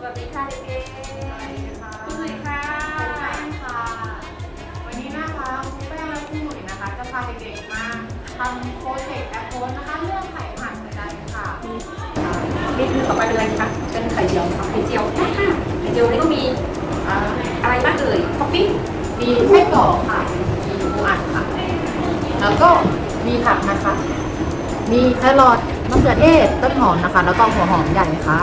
สวัสดีค่ะเด็กๆสวัสดีค่ะคุณหนุ่ยค่ะแป้งค่ะ วันนี้นะคะคุณแป้งและคุณหนุ่ยนะคะ จะพาเด็กๆมาทำโปรเจกต์แอปโพสนะคะ เรื่องไข่ผัดกระดานค่ะนี่คือต่อไปเป็นอะไรคะเป็นไข่เจียวค่ะไข่เจียวค่ะไข่เจียวนี่ก็มีอ่าอะไรบ้างเอ่ยท็อปปิ้งมีไส้กรอกค่ะมีหมูอัดค่ะ แล้วก็มีผักนะคะ มีแครอทมะเขือเทศต้นหอมนะคะ แล้วก็หัวหอมใหญ่ค่ะ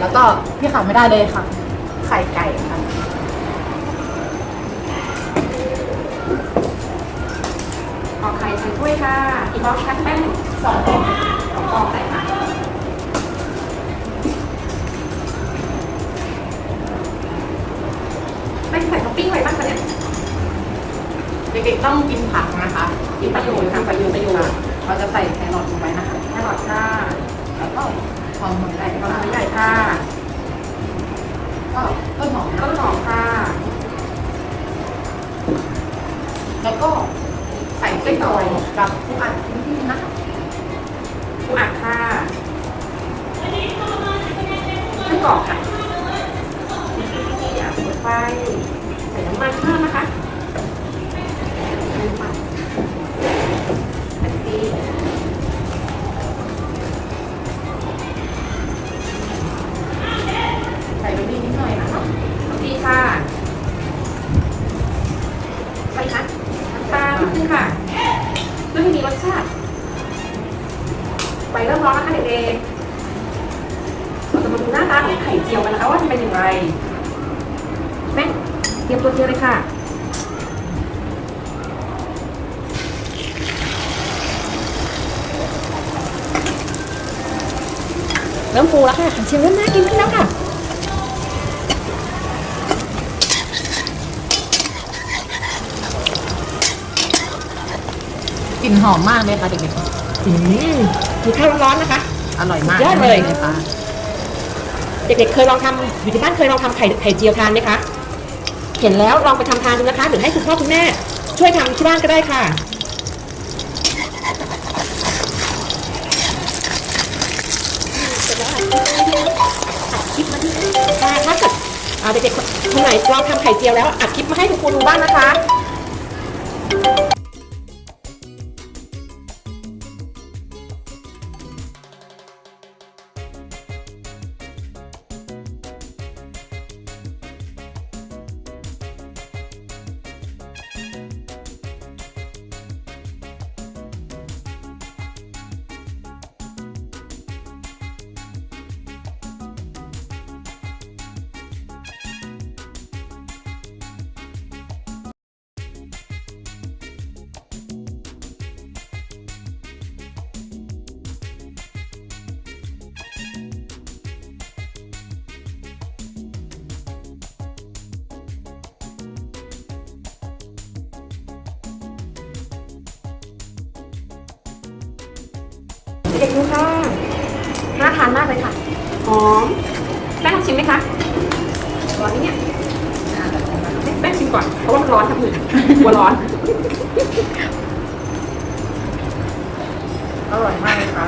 แล้วก็ที่ขาดไม่ได้เลยค่ะ ไข่ไก่ค่ะ ออกไข่ใส่ถ้วยค่ะอีกฟองคะแป้งสองฟองสองฟองได้ค่ะแป้งใส่ท็อปปิ้งอะไรบ้างคะเนี่ยเด็กๆต้องกินผักนะคะมีประโยชน์ค่ะประโยชน์ประโยชน์เราจะใส่แครอทลงไปนะคะแครอทค่ะแล้วก็หอมหัว แล้วก็ใส่ไส้กรอกกับผู้อัดทิ้งๆนะคะปูอัดค่ะไส้กรอกค่ะอะเปิดไฟใส่น้ำมันเพิ่มนะคะ ไฟเริ่มร้อนแล้วค่ะเด็กๆเราจะมาดูหน้าตาของไข่เจียวกันนะคะว่าจะเป็นอย่างไรแม่เตรียมตัวเจียวเลยค่ะเริ่มฟูแล้วค่ะไข่เจียวเริ่มน่ากินขึ้นแล้วค่ะกลิ่นหอมมากเลยค่ะเด็กๆ อืมมีข้าวร้อนๆนะคะๆอร่อยมากยอดเลยค่ะเด็กๆเคยลองทำอยู่ที่บ้านเคยลองทำไข่ไข่เจียวทานไหมคะ เห็นแล้วลองไปทำทานดูนะคะ หรือให้คุณพ่อคุณแม่ช่วยทำที่บ้านก็ได้ค่ะเสร็จแล้วค่ะอัดคลิปมาที่ค่ะถ้าเกิดอ่าเด็กๆคนไหนลองทำไข่เจียวแล้วอัดคลิปมาให้คุณครูดูบ้างนะคะ เด็กๆดูค่ะน่าทานมากเลยค่ะหอมแป้งลองชิมไหมคะร้อนไหมเนี่ยอ่าเดี๋ยวให้แป้งชิมก่อนเพราะว่ามันร้อนทั้งมือกลัวร้อนอร่อยมากเลยค่ะ